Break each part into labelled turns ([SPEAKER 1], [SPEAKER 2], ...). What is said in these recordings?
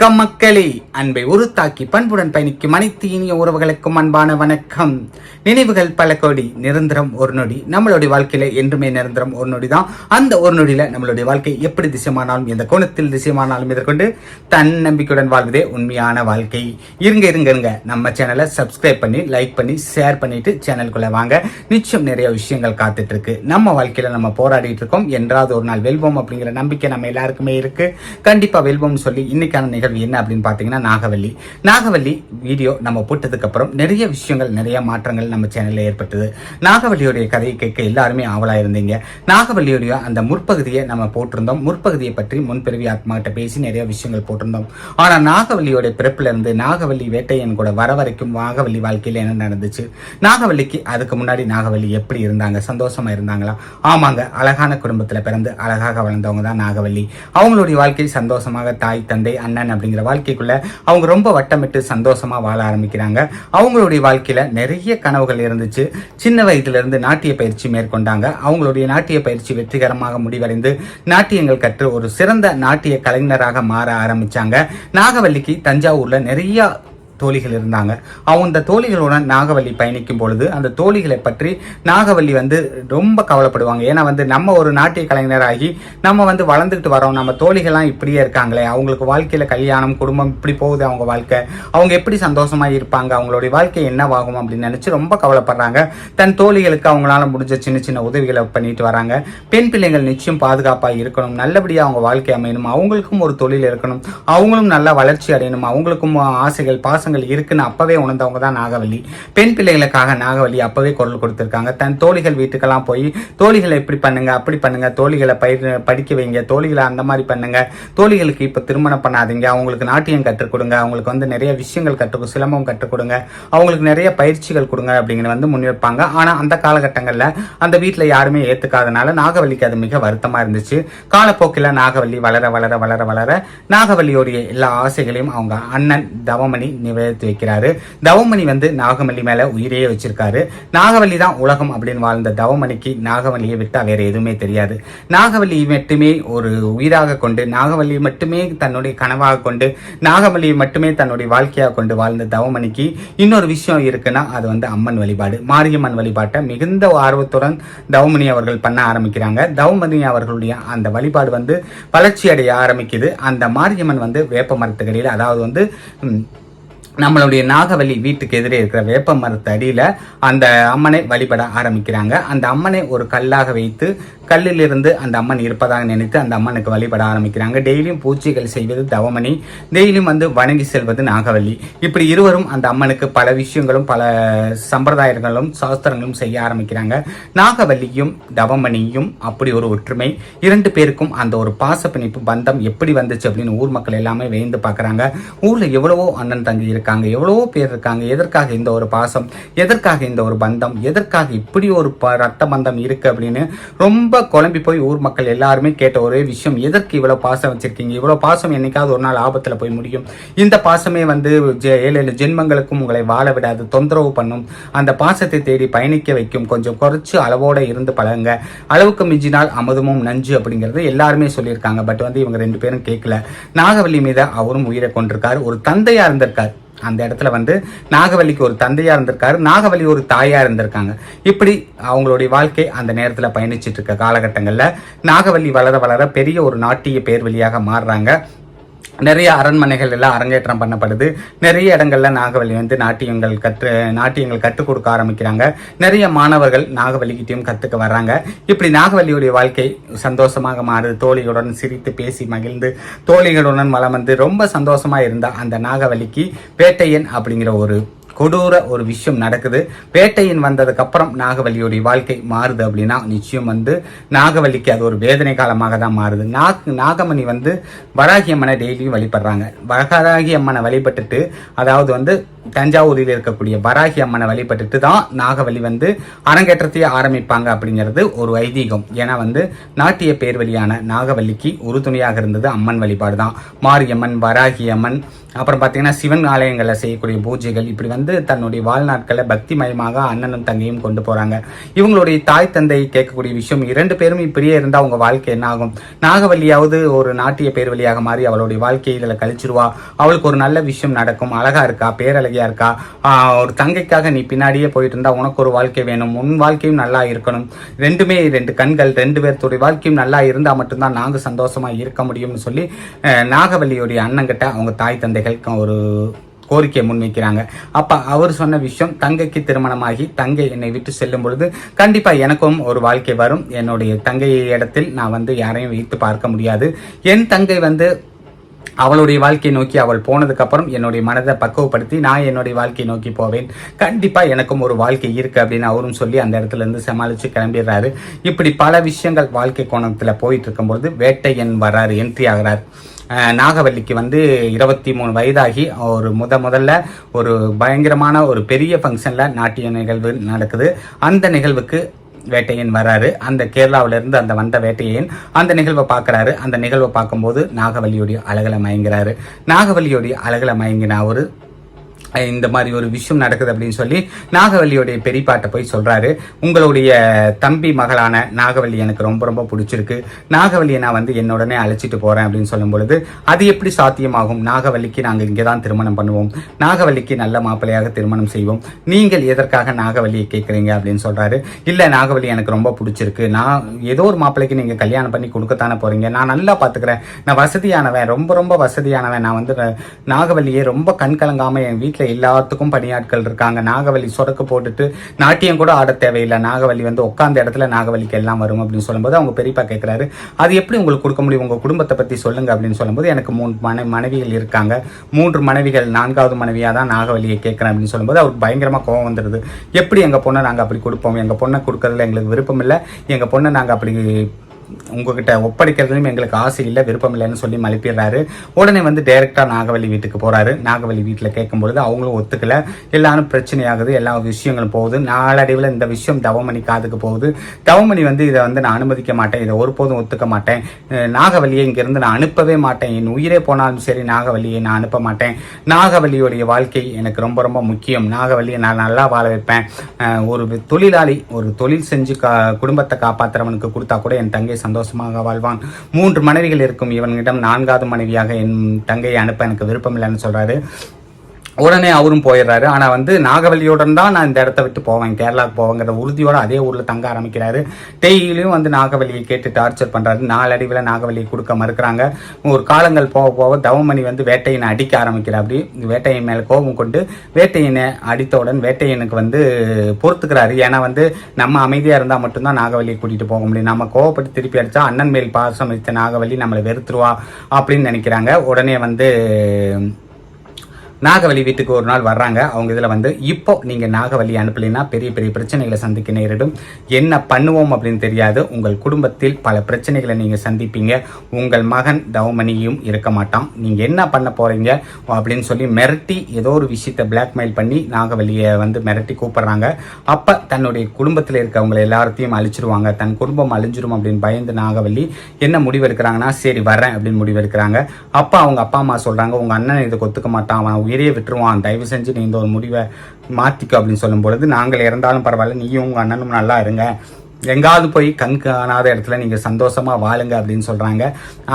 [SPEAKER 1] வணக்கம் மக்களே. அன்பை உருத்தாக்கி பண்புடன் பயணிக்கும் அனைத்து இனிய உறவுகளுக்கும் அன்பான வணக்கம். நினைவுகள் பல கோடி நிரந்தரம் ஒரு நொடி. நம்மளுடைய வாழ்க்கையில என்றுமே நிரந்தரம் ஒரு நொடி தான் அந்த ஒரு நொடியில நம்மளுடைய வாழ்க்கை எப்படி திசைமானாலும் எந்த கோணத்தில் திசைமானாலும் எதிர்கொண்டு தன் நம்பிக்கையுடன் வாழ்வதே உண்மையான வாழ்க்கை. இருங்க இருங்க இருங்க. நம்ம சேனலை சப்ஸ்கிரைப் பண்ணி லைக் பண்ணி ஷேர் பண்ணிட்டு சேனலுக்குள்ள வாங்க. நிச்சயம் நிறைய விஷயங்கள் காத்துட்டு இருக்கு நம்ம வாழ்க்கையில நம்ம போராடிட்டு இருக்கோம். என்றாவது ஒரு நாள் வெல்வோம் அப்படிங்கிற நம்பிக்கை நம்ம எல்லாருக்குமே இருக்கு. கண்டிப்பா வெல்வோம் சொல்லி இன்னைக்கான நிகழ்வு என்ன அப்படின்னு பார்த்தீங்கன்னா நாகவல்லி. நாகவல்லி வீடியோ நம்ம போட்டதுக்கப்புறம் நிறைய விஷயங்கள் நிறைய மாற்றங்கள் நம்ம சேனலில் ஏற்பட்டது. நாகவல்லியுடைய கதையை கேட்க எல்லாருமே ஆவலாக இருந்தீங்க. நாகவல்லியுடைய அந்த முற்பகுதியை நம்ம போட்டிருந்தோம். முற்பகுதியை பற்றி முன்பிறவி ஆத்மாகிட்ட பேசி நிறைய விஷயங்கள் போட்டிருந்தோம். ஆனால் நாகவல்லியோட பிறப்பிலிருந்து நாகவல்லி வேட்டையன் கூட வர வரைக்கும் நாகவல்லி வாழ்க்கையில் என்ன நடந்துச்சு? நாகவல்லிக்கு அதுக்கு முன்னாடி நாகவல்லி எப்படி இருந்தாங்க? சந்தோஷமாக இருந்தாங்களா? ஆமாங்க அழகான குடும்பத்தில் பிறந்து அழகாக வளர்ந்தவங்க தான் நாகவல்லி. அவங்களுடைய வாழ்க்கை சந்தோஷமாக தாய் தந்தை அண்ணன் அப்படிங்கிற வாழ்க்கைக்குள்ள அவங்க ரொம்ப வட்டமிட்டு சந்தோஷமா வாழ ஆரம்பிக்கிறாங்க. அவங்களுடைய வாழ்க்கையில நிறைய கனவுகள் இருந்துச்சு. சின்ன வயதுல இருந்து நாட்டிய பயிற்சி மேற்கொண்டாங்க. அவங்களுடைய நாட்டிய பயிற்சி வெற்றிகரமாக முடிவடைந்து நாட்டியங்கள் கற்று ஒரு சிறந்த நாட்டிய கலைஞராக மாற ஆரம்பிச்சாங்க. நாகவல்லிக்கு தஞ்சாவூர்ல நிறைய தோழிகள் இருந்தாங்க. அவங்க அந்த தோழிகளுடன் நாகவல்லி பயணிக்கும் பொழுது அந்த தோழிகளை பற்றி நாகவல்லி வந்து ரொம்ப கவலைப்படுவாங்க. ஏன்னா வந்து நம்ம ஒரு நாட்டிய கலைஞராகி நம்ம வந்து வளர்ந்துக்கிட்டு வரோம் நம்ம தோழிகள்லாம் இப்படியே இருக்காங்களே. அவங்களுக்கு வாழ்க்கையில் கல்யாணம் குடும்பம் இப்படி போகுது அவங்க வாழ்க்கை. அவங்க எப்படி சந்தோஷமாக இருப்பாங்க? அவங்களுடைய வாழ்க்கை என்னவாகும் அப்படின்னு நினச்சி ரொம்ப கவலைப்படுறாங்க. தன் தோழிகளுக்கு அவங்களால முடிஞ்ச சின்ன சின்ன உதவிகளை பண்ணிட்டு வராங்க. பெண் பிள்ளைகள் நிச்சயம் பாதுகாப்பாக இருக்கணும். நல்லபடியாக அவங்க வாழ்க்கை அமையணும். அவங்களுக்கும் ஒரு தொழில் இருக்கணும். அவங்களும் நல்லா வளர்ச்சி அடையணும். அவங்களுக்கும் ஆசைகள் பாசங்கள் இருக்குன்னு அப்பவே உணர்ந்தவங்க தான் நாகவல்லி. பெண் பிள்ளைகளுக்காக நாகவல்லி அப்பவே குரல் கொடுத்துருக்காங்க. தன் தோழிகள் வீட்டுக்கெல்லாம் போய் தோழிகளை இப்படி பண்ணுங்க அப்படி பண்ணுங்க தோழிகளை பயிர் படிக்க வைங்க தோழிகளை அந்த மாதிரி பண்ணுங்க. தோழிகளுக்கு இப்ப திருமணம் பண்ணாதீங்க. அவங்களுக்கு நாட்டியம் கற்றுக் கொடுங்க. அவங்களுக்கு வந்து நிறைய விஷயங்கள் கற்றுக் சிலம்பம் கற்றுக் கொடுங்க. அவங்களுக்கு நிறைய பயிற்சிகள் கொடுங்க அப்படிங்கிற வந்து முன்வைப்பாங்க. ஆனா அந்த காலகட்டங்கள்ல அந்த வீட்டுல யாருமே ஏத்துக்காதனால நாகவல்லிக்கு அது மிக வருத்தமா இருந்துச்சு. காலப்போக்கில் நாகவல்லி வளர வளர வளர வளர நாகவல்லியோடைய எல்லா ஆசைகளையும் அவங்க அண்ணன் தவமணி நிறைவேற்றி வைக்கிறாரு தவமணி வந்து நாகமல்லி மேல உயிரையே வச்சிருக்காரு. நாகவல்லி தான் உலகம் அப்படின்னு வாழ்ந்த தவமணிக்கு நாகவல்லியை விட்டா வேற எதுவுமே தெரியாது. நாகவல்லி மட்டுமே ஒரு உயிராக கொண்டு நாகவல்லி மட்டுமே தன்னுடைய கனவாக கொண்டு நாகவல்லியை மட்டுமே தன்னுடைய வாழ்க்கையாக கொண்டு வாழ்ந்த தவமணிக்கு இன்னொரு விஷயம் இருக்குன்னா அது வந்து அம்மன் வழிபாடு. மாரியம்மன் வழிபாட்டை மிகுந்த ஆர்வத்துடன் தவமணி அவர்கள் பண்ண ஆரம்பிக்கிறாங்க. தவமணி அவர்களுடைய அந்த வழிபாடு வந்து வளர்ச்சி அடைய ஆரம்பிக்குது. அந்த மாரியம்மன் வந்து வேப்ப மரத்துக்கடியில் அதாவது வந்து நம்மளுடைய நாகவல்லி வீட்டுக்கு எதிரே இருக்கிற வேப்ப மரத்து அடியில் அந்த அம்மனை வழிபட ஆரம்பிக்கிறாங்க. அந்த அம்மனை ஒரு கல்லாக வைத்து கல்லிலிருந்து அந்த அம்மன் இருப்பதாக நினைத்து அந்த அம்மனுக்கு வழிபட ஆரம்பிக்கிறாங்க. டெய்லியும் பூஜைகள் செய்வது தவமணி. டெய்லியும் வந்து வணங்கி செல்வது நாகவல்லி. இப்படி இருவரும் அந்த அம்மனுக்கு பல விஷயங்களும் பல சம்பிரதாயங்களும் சாஸ்திரங்களும் செய்ய ஆரம்பிக்கிறாங்க. நாகவல்லியும் தவமணியும் அப்படி ஒரு ஒற்றுமை. இரண்டு பேருக்கும் அந்த ஒரு பாச பிணைப்பு பந்தம் எப்படி வந்துச்சு அப்படின்னு ஊர் மக்கள் எல்லாமே வேந்து பார்க்குறாங்க. ஊரில் எவ்வளவோ அண்ணன் தங்கி இருக்காங்க எவ்வளவோ பேர் இருக்காங்க. எதற்காக இந்த ஒரு பாசம்? எதற்காக இந்த ஒரு பந்தம்? எதற்காக இப்படி ஒரு ப- ரத்த பந்தம் இருக்கு அப்படின்னு ரொம்ப குழம்பி போய் ஊர் மக்கள் எல்லாருமே கேட்ட ஒரே விஷயம் எதற்கு இவ்வளவு பாசம் வச்சிருக்கீங்க? இவ்வளவு பாசம் என்னைக்காவது ஒரு நாள் ஆபத்துல போய் முடியும். இந்த பாசமே வந்து ஜெ- ஏழு ஏழு ஜென்மங்களுக்கும் உங்களை வாழ விடாது. தொந்தரவு பண்ணும். அந்த பாசத்தை தேடி பயணிக்க வைக்கும். கொஞ்சம் குறைச்சு அளவோட இருந்து பழகுங்க. அளவுக்கு மிஞ்சினால் அமுதமும் நஞ்சு அப்படிங்கிறது எல்லாருமே சொல்லியிருக்காங்க. பட் வந்து இவங்க ரெண்டு பேரும் கேட்கல நாகவல்லி மீது அவரும் உயிரை கொண்டிருக்காரு. ஒரு தந்தையா இருந்திருக்காரு. அந்த இடத்துல வந்து நாகவல்லிக்கு ஒரு தந்தையா இருந்திருக்காரு. நாகவல்லி ஒரு தாயா இருந்திருக்காங்க. இப்படி அவங்களுடைய வாழ்க்கை அந்த நேரத்துல பயணிச்சிட்டு இருக்க காலகட்டங்கள்ல நாகவல்லி வளர வளர பெரிய ஒரு நாட்டிய பேர்வழியாக மாறுறாங்க. நிறைய அரண்மனைகள் எல்லாம் அரங்கேற்றம் பண்ணப்படுது. நிறைய இடங்கள்ல நாகவலி வந்து நாட்டியங்கள் கற்று நாட்டியங்கள் கற்றுக் கொடுக்க ஆரம்பிக்கிறாங்க. நிறைய மாணவர்கள் நாகவல்லிக்கிட்டையும் கற்றுக்க வர்றாங்க. இப்படி நாகவல்லியுடைய வாழ்க்கை சந்தோஷமாக மாறுது. தோழிகளுடன் சிரித்து பேசி மகிழ்ந்து தோழிகளுடன் வளம் வந்து ரொம்ப சந்தோஷமா இருந்த அந்த நாகவலிக்கு வேட்டையன் அப்படிங்கிற ஒரு கொடூர ஒரு விஷயம் நடக்குது. பேட்டையின் வந்ததுக்கு அப்புறம் நாகவல்லியுடைய வாழ்க்கை மாறுது அப்படின்னா நிச்சயம் வந்து நாகவல்லிக்கு அது ஒரு வேதனை காலமாக தான் மாறுது. நாக் நாகமணி வந்து வராகி அம்மனை டெய்லியும் வழிபடுறாங்க. வராகி அம்மனை வழிபட்டுட்டு அதாவது வந்து தஞ்சாவூரில் இருக்கக்கூடிய வராகி அம்மனை வழிபட்டுட்டு தான் நாகவலி வந்து அரங்கேற்றத்தையே ஆரம்பிப்பாங்க அப்படிங்கிறது ஒரு ஐதீகம். ஏன்னா வந்து நாட்டிய பேர் வழியான நாகவல்லிக்கு உறுதுணையாக இருந்தது அம்மன் வழிபாடு தான் மாரியம்மன் வராகி அம்மன் அப்புறம் பார்த்தீங்கன்னா சிவன் ஆலயங்களில் செய்யக்கூடிய பூஜைகள். இப்படி வந்து தன்னுடைய வாழ்நாட்களை பக்திமயமாக அண்ணனும் தங்கையும் கொண்டு போகிறாங்க இவங்களுடைய தாய் தந்தை கேட்கக்கூடிய விஷயம் இரண்டு பேரும் இப்படியே இருந்தால் அவங்க வாழ்க்கை என்ன ஆகும்? நாகவல்லியாவது ஒரு நாட்டிய பேர் வழியாக மாறி அவளுடைய வாழ்க்கையை இதில் கழிச்சிருவா. அவளுக்கு ஒரு நல்ல விஷயம் நடக்கும். அழகா இருக்கா? பேரழகியா இருக்கா? ஒரு தங்கைக்காக நீ பின்னாடியே போயிட்டு இருந்தா உனக்கு ஒரு வாழ்க்கை வேணும். உன் வாழ்க்கையும் நல்லா இருக்கணும். ரெண்டுமே ரெண்டு கண்கள் ரெண்டு பேர்த்துடைய வாழ்க்கையும் நல்லா இருந்தால் மட்டும்தான் நாங்கள் சந்தோஷமாக இருக்க முடியும்னு சொல்லி நாகவல்லியுடைய அண்ணங்கிட்ட அவங்க தாய் தந்தை குழந்தைகள் ஒரு கோரிக்கையை முன்வைக்கிறாங்க. அப்போ அவர் சொன்ன விஷயம் தங்கைக்கு திருமணமாகி தங்கை என்னை விட்டு செல்லும் பொழுது கண்டிப்பா எனக்கும் ஒரு வாழ்க்கை வரும். என்னுடைய தங்கை இடத்தில் நான் வந்து யாரையும் வைத்து பார்க்க முடியாது. என் தங்கை வந்து அவளுடைய வாழ்க்கையை நோக்கி அவள் போனதுக்கப்புறம் என்னுடைய மனதை பக்குவப்படுத்தி நான் என்னுடைய வாழ்க்கையை நோக்கி போவேன். கண்டிப்பாக எனக்கும் ஒரு வாழ்க்கை இருக்கு அப்படின்னு அவரும் சொல்லி அந்த இடத்துல இருந்து கிளம்பிடுறாரு. இப்படி பல விஷயங்கள் வாழ்க்கை கோணத்தில் போயிட்டு இருக்கும்போது வேட்டையன் வர்றாரு என்ட்ரி ஆகிறார். நாகவல்லிக்கு வந்து இருபத்தி மூணு வயதாகி ஒரு முத முதல்ல ஒரு பயங்கரமான ஒரு பெரிய ஃபங்க்ஷனில் நாட்டிய நிகழ்வு நடக்குது. அந்த நிகழ்வுக்கு வேட்டையன் வராரு. அந்த கேரளாவிலிருந்து அந்த வந்த வேட்டையன் அந்த நிகழ்வை பார்க்குறாரு. அந்த நிகழ்வை பார்க்கும்போது நாகவல்லியுடைய அழகுல மயங்குறாரு. நாகவல்லியுடைய அழகுல மயங்கின அவர் இந்த மாதிரி ஒரு விஷயம் நடக்குது அப்படின்னு சொல்லி நாகவல்லியுடைய பெரியப்பாட்டை போய் சொல்கிறாரு உங்களுடைய தம்பி மகளான நாகவல்லி எனக்கு ரொம்ப ரொம்ப பிடிச்சிருக்கு. நாகவல்லியை நான் வந்து என்னுடனே அழைச்சிட்டு போகிறேன் அப்படின்னு சொல்லும் பொழுது அது எப்படி சாத்தியமாகும்? நாகவல்லிக்கு நாங்கள் இங்கே தான் திருமணம் பண்ணுவோம். நாகவல்லிக்கு நல்ல மாப்பிள்ளையாக திருமணம் செய்வோம். நீங்கள் எதற்காக நாகவல்லியை கேட்குறீங்க அப்படின்னு சொல்கிறாரு இல்லை நாகவல்லி எனக்கு ரொம்ப பிடிச்சிருக்கு. நான் ஏதோ ஒரு மாப்பிள்ளைக்கு நீங்கள் கல்யாணம் பண்ணி கொடுக்கத்தானே போகிறீங்க நான் நல்லா பார்த்துக்கிறேன் நான் வசதியானவன் ரொம்ப ரொம்ப வசதியானவன். நான் வந்து நாகவல்லியை ரொம்ப கண்கலங்காமல் என் வீட்டில் எல்லாத்துக்கும் பணியாட்கள் இருக்காங்க. நாகவலி சொடக்கு போட்டுட்டு நாட்டியம் கூட ஆட தேவையில்லை. நாகவலி வந்து உட்காந்த இடத்துல நாகவலிக்கு எல்லாம் வரும் அப்படின்னு சொல்லும்போது அவங்க பெரியப்பா கேட்குறாரு அது எப்படி உங்களுக்கு கொடுக்க முடியும்? உங்கள் குடும்பத்தை பற்றி சொல்லுங்க அப்படின்னு சொல்லும்போது எனக்கு மூணு மனை மனைவிகள் இருக்காங்க. மூன்று மனைவிகள் நான்காவது மனைவியாக தான் நாகவலியை கேட்குறேன் அப்படின்னு சொல்லும்போது அவருக்கு பயங்கரமாக கோவம் வந்துடுது எப்படி எங்கள் பொண்ணை நாங்கள் அப்படி கொடுப்போம்? எங்கள் பொண்ணை கொடுக்கறதுல எங்களுக்கு விருப்பம் இல்லை. எங்கள் பொண்ணை நாங்கள் அப்படி உங்ககிட்ட ஒப்படைக்கிறதுலையும் எங்களுக்கு ஆசை இல்லை விருப்பம் இல்லைன்னு சொல்லி மழுப்பிடுறாரு உடனே வந்து டைரக்டா நாகவல்லி வீட்டுக்கு போகிறாரு நாகவல்லி வீட்டில் கேட்கும்பொழுது அவங்களும் ஒத்துக்கல. எல்லாரும் பிரச்சனையாகுது எல்லா விஷயங்களும் போகுது. நாளடைவில் இந்த விஷயம் தவமணி காதுக்கு போகுது. தவமணி வந்து இதை வந்து நான் அனுமதிக்க மாட்டேன் இதை ஒருபோதும் ஒத்துக்க மாட்டேன். அஹ் நாகவல்லியை இங்கிருந்து நான் அனுப்பவே மாட்டேன். என் உயிரே போனாலும் சரி நாகவல்லியை நான் அனுப்ப மாட்டேன். நாகவல்லியுடைய வாழ்க்கை எனக்கு ரொம்ப ரொம்ப முக்கியம். நாகவல்லியை நான் நல்லா வாழ வைப்பேன். ஒரு தொழிலாளி ஒரு தொழில் செஞ்சு கா குடும்பத்தை காப்பாற்றுறவனுக்கு கொடுத்தா கூட என் தங்கை சந்தோஷமாக வாழ்வான். மூன்று மனைவிகள் இருக்கும். இவனிடம் நான்காவது மனைவியாக என் தங்கையை அனுப்ப எனக்கு விருப்பம் இல்லைன்னு சொல்றாரு. உடனே அவரும் போயிடுறாரு. ஆனால் வந்து நாகவல்லியோடன் தான் நான் இந்த இடத்த விட்டு போவேன். கேரளாவுக்கு போவேங்கிற உறுதியோடு அதே ஊரில் தங்க ஆரம்பிக்கிறாரு. டெய்லியும் வந்து நாகவல்லியை கேட்டு டார்ச்சர் பண்ணுறாரு நாளடைவில் நாகவல்லியை கொடுக்க மறுக்கிறாங்க. ஒரு காலங்கள் போக போக தவமணி வந்து வேட்டையனை அடிக்க ஆரம்பிக்கிறார். அப்படி வேட்டையன் மேலே கோபம் கொண்டு வேட்டையனை அடித்தவுடன் வேட்டையனுக்கு வந்து பொறுத்துக்கிறாரு. ஏன்னா வந்து நம்ம அமைதியாக இருந்தால் மட்டும்தான் நாகவல்லியை கூட்டிகிட்டு போக முடியும். நம்ம கோவப்பட்டு திருப்பி அடித்தா அண்ணன் மேல் பாசம் வைத்த நாகவல்லி நம்மளை வெறுத்துருவா அப்படின்னு நினைக்கிறாங்க. உடனே வந்து நாகவல்லி வீட்டுக்கு ஒரு நாள் வர்றாங்க. அவங்க இதில் வந்து இப்போ நீங்கள் நாகவல்லி அனுப்பலைன்னா பெரிய பெரிய பிரச்சனைகளை சந்திக்க நேரிடும். என்ன பண்ணுவோம் அப்படின்னு தெரியாது. உங்கள் குடும்பத்தில் பல பிரச்சனைகளை நீங்கள் சந்திப்பீங்க. உங்கள் மகன் தவமணியும் இருக்க மாட்டான். நீங்கள் என்ன பண்ண போகிறீங்க அப்படின்னு சொல்லி மிரட்டி ஏதோ ஒரு விஷயத்தை பிளாக்மெயில் பண்ணி நாகவலியை வந்து மிரட்டி கூப்பிட்றாங்க. அப்போ தன்னுடைய குடும்பத்தில் இருக்கவங்களை எல்லாத்தையும் அழிச்சிருவாங்க. தன் குடும்பம் அழிஞ்சிரும் அப்படின்னு பயந்து நாகவல்லி என்ன முடிவு எடுக்கிறாங்கன்னா சரி வரேன் அப்படின்னு முடிவு எடுக்கிறாங்க அப்போ அவங்க அப்பா அம்மா சொல்கிறாங்க உங்கள் அண்ணன் இதுக்கு ஒத்துக்க மாட்டான். அவன் உயிரையே விட்டுருவான். தயவு செஞ்சு நீ இந்த ஒரு முடிவை மாற்றிக்கோ அப்படின்னு சொல்லும் பொழுது நாங்கள் இறந்தாலும் பரவாயில்ல நீயும் உங்கள் அண்ணனும் நல்லா இருங்க. எங்காவது போய் கண் காணாத இடத்துல நீங்கள் சந்தோஷமாக வாழுங்க அப்படின்னு சொல்கிறாங்க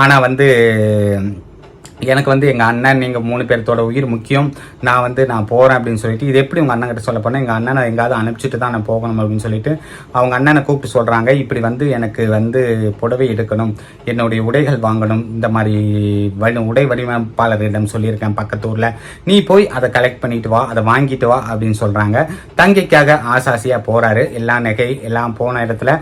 [SPEAKER 1] ஆனால் வந்து எனக்கு வந்து எங்கள் அண்ணன் நீங்கள் மூணு பேர்த்தோட உயிர் முக்கியம். நான் வந்து நான் போகிறேன் அப்படின்னு சொல்லிட்டு இது எப்படி உங்கள் அண்ணன் கிட்ட சொல்ல போனால் எங்கள் அண்ணனை எங்காவது அனுப்பிச்சிட்டு தான் நான் போகணும் அப்படின்னு சொல்லிட்டு அவங்க அண்ணனை கூப்பிட்டு சொல்கிறாங்க இப்படி வந்து எனக்கு வந்து புடவை எடுக்கணும் என்னுடைய உடைகள் வாங்கணும் இந்த மாதிரி வடி உடை வடிவமைப்பாளரிடம் சொல்லியிருக்கேன் பக்கத்து ஊரில். நீ போய் அதை கலெக்ட் பண்ணிட்டு வா அதை வாங்கிட்டு வா அப்படின்னு சொல்கிறாங்க தங்கைக்காக ஆசாசியாக போகிறாரு எல்லா நகை எல்லாம் போன இடத்துல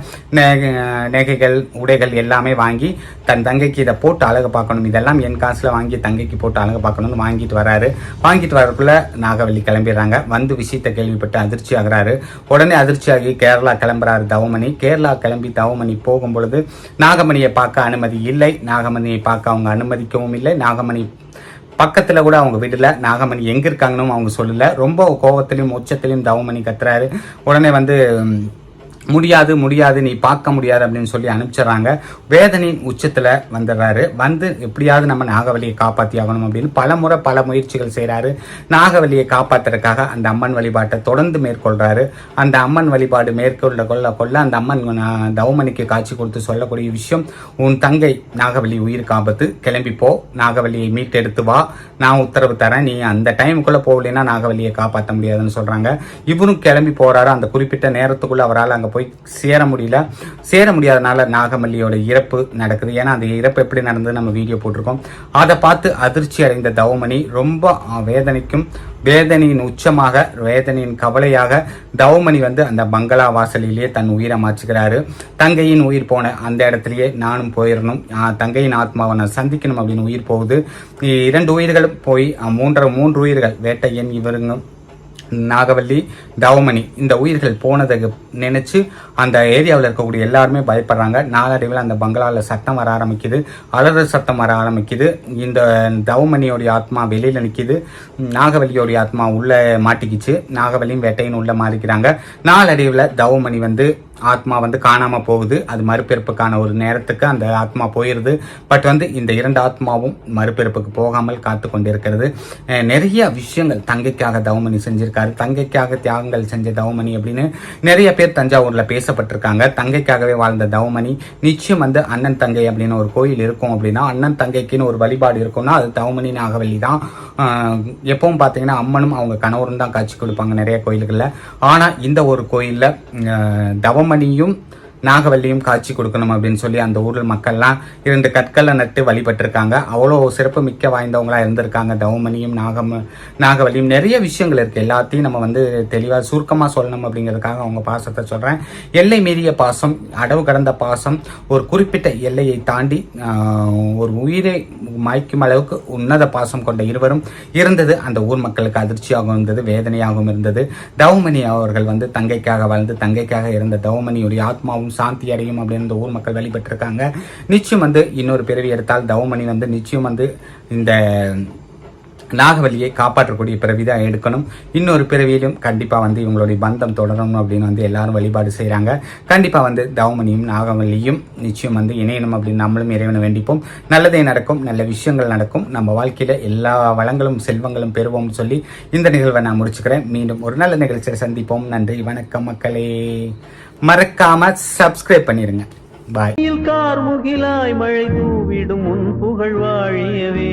[SPEAKER 1] நகைகள் உடைகள் எல்லாமே வாங்கி தன் தங்கைக்கு இதை போட்டு அழகு பார்க்கணும். இதெல்லாம் என் காசில் வாங்கி வாங்கி தங்கைக்கு போட்டு அழகு பார்க்கணும்னு வாங்கிட்டு வராரு. வாங்கிட்டு வரக்குள்ள நாகவல்லி கிளம்பிடுறாங்க. வந்து விஷயத்தை கேள்விப்பட்டு அதிர்ச்சி ஆகுறாரு. உடனே அதிர்ச்சியாகி கேரளா கிளம்புறாரு தவமணி. கேரளா கிளம்பி தவமணி போகும் பொழுது நாகமணியை பார்க்க அனுமதி இல்லை. நாகமணியை பார்க்க அவங்க அனுமதிக்கவும் இல்லை. நாகமணி பக்கத்தில் கூட அவங்க விடல. நாகமணி எங்கே இருக்காங்கன்னு அவங்க சொல்லலை. ரொம்ப கோபத்திலையும் உச்சத்திலையும் தவமணி கத்துறாரு. உடனே வந்து முடியாது முடியாது நீ பார்க்க முடியாது அப்படின்னு சொல்லி அனுப்பிச்சிடுறாங்க. வேதனையின் உச்சத்தில் வந்துடுறாரு. வந்து எப்படியாவது நம்ம நாகவலியை காப்பாற்றி ஆகணும் அப்படின்னு பல முறை பல முயற்சிகள் செய்கிறாரு நாகவலியை காப்பாத்துறதுக்காக அந்த அம்மன் வழிபாட்டை தொடர்ந்து மேற்கொள்கிறாரு அந்த அம்மன் வழிபாடு மேற்கொள்ள கொள்ள கொள்ள அந்த அம்மன் தவமணிக்கு காட்சி கொடுத்து சொல்லக்கூடிய விஷயம் உன் தங்கை நாகவலி உயிர் ஆபத்து கிளம்பி போ. நாகவலியை மீட்டெடுத்து வா. நான் உத்தரவு தரேன். நீ அந்த டைமுக்குள்ளே போகலைன்னா நாகவலியை காப்பாற்ற முடியாதுன்னு சொல்கிறாங்க இவரும் கிளம்பி போகிறாரு அந்த குறிப்பிட்ட நேரத்துக்குள்ளே அவரால் அங்கே போய் சேர முடியல. சேர முடியாதனால நாகமல்லியோட இறப்பு நடக்குது. ஏன்னா அந்த இறப்பு எப்படி நடந்தது நம்ம வீடியோ போட்டிருக்கோம். அதை பார்த்து அதிர்ச்சி அடைந்த தவமணி ரொம்ப வேதனைக்கும் வேதனையின் உச்சமாக வேதனையின் கவலையாக தவமணி வந்து அந்த பங்களா வாசலிலேயே தன் உயிரை மாச்சுக்கிறாரு தங்கையின் உயிர் போன அந்த இடத்துலயே நானும் போயிடணும் தங்கையின் ஆத்மாவை நான் சந்திக்கணும் அப்படின்னு உயிர் போகுது. இரண்டு உயிர்களும் போய் மூன்றரை மூன்று உயிர்கள் வேட்டையன் இவருங்க நாகவல்லி தவமணி இந்த உயிர்கள் போனதை நினைச்சு அந்த ஏரியாவில் இருக்கக்கூடிய எல்லாருமே பயப்படுறாங்க. நாளடைவில் அந்த பங்களாவில் சத்தம் வர ஆரம்பிக்குது. அலற சத்தம் வர ஆரம்பிக்குது. இந்த தவமணியோடைய ஆத்மா வெளியில் நிற்கிது நாகவல்லியோடைய ஆத்மா உள்ளே மாட்டிக்கிச்சு. நாகவல்லியும் வேட்டையும் உள்ளே மாறிக்கிறாங்க. நாளடைவில் தவமணி வந்து ஆத்மா வந்து காணாமல் போகுது. அது மறுபிறப்புக்கான ஒரு நேரத்துக்கு அந்த ஆத்மா போயிடுது பட் வந்து இந்த இரண்டு ஆத்மாவும் மறுபிறப்புக்கு போகாமல் காத்து கொண்டிருக்கிறது. நிறைய விஷயங்கள் தங்கைக்காக தவமணி செஞ்சிருக்காரு. தங்கைக்காக தியாகங்கள் செஞ்ச தவமணி அப்படின்னு நிறைய பேர் தஞ்சாவூரில் பேசப்பட்டிருக்காங்க. தங்கைக்காகவே வாழ்ந்த தவமணி நிச்சயம் வந்து அண்ணன் தங்கை அப்படின்னு ஒரு கோயில் இருக்கும் அப்படின்னா அண்ணன் தங்கைக்குன்னு ஒரு வழிபாடு இருக்கும்னா அது தவமணி நாகவல்லி தான். எப்பவும் பார்த்தீங்கன்னா அம்மனும் அவங்க கணவரும் தான் காட்சி கொடுப்பாங்க நிறைய கோயில்களில். ஆனால் இந்த ஒரு கோயிலில் தவமணியும் நாகவல்லியும் காட்சி கொடுக்கணும் அப்படின்னு சொல்லி அந்த ஊரில் மக்கள்லாம் இரண்டு கற்களை நட்டு வழிபட்டிருக்காங்க. அவ்வளோ சிறப்பு மிக்க வாய்ந்தவங்களாக இருந்திருக்காங்க. தௌமணியும் நாகம் நாகவல்லியும் நிறைய விஷயங்கள் இருக்கு. எல்லாத்தையும் நம்ம வந்து தெளிவாக சுருக்கமாக சொல்லணும் அப்படிங்கிறதுக்காக அவங்க பாசத்தை சொல்கிறேன் எல்லை மீறிய பாசம் அடவு கடந்த பாசம் ஒரு குறிப்பிட்ட எல்லையை தாண்டி ஒரு உயிரை மாய்க்கும் அளவுக்கு உன்னத பாசம் கொண்ட இருவரும் இருந்தது. அந்த ஊர் மக்களுக்கு அதிர்ச்சியாகவும் இருந்தது வேதனையாகவும் இருந்தது. தௌமணி அவர்கள் வந்து தங்கைக்காக வாழ்ந்து தங்கைக்காக இருந்த தௌமணியுடைய ஆத்மாவும் சாந்தி அடையும் அப்படின்னு இந்த ஊர் மக்கள் வழிபட்டிருக்காங்க. நிச்சயம் வந்து இன்னொரு பிறவி எடுத்தால் தவமணி வந்து நிச்சயம் வந்து இந்த நாகவலியை காப்பாற்றக்கூடிய பிறவி தான் எடுக்கணும். இன்னொரு பிறவியிலும் கண்டிப்பாக வந்து இவங்களுடைய பந்தம் தொடரணும் அப்படின்னு வந்து எல்லாரும் வழிபாடு செய்கிறாங்க கண்டிப்பாக வந்து தவமணியும் நாகவல்லியும் நிச்சயம் வந்து இணையணும் அப்படின்னு நம்மளும் இறைவனை வேண்டிப்போம். நல்லதே நடக்கும் நல்ல விஷயங்கள் நடக்கும். நம்ம வாழ்க்கையில் எல்லா வளங்களும் செல்வங்களும் பெறுவோம்னு சொல்லி இந்த நிகழ்வை நான் முடிச்சுக்கிறேன். மீண்டும் ஒரு நல்ல நிகழ்ச்சியை சந்திப்போம். நன்றி வணக்கம் மக்களே. மறக்காம சப்ஸ்கிரைப் பண்ணிருங்க. பாய்
[SPEAKER 2] கார் முகிலாய் மழை பூவிடும் உன் புகழ் வாழியவே.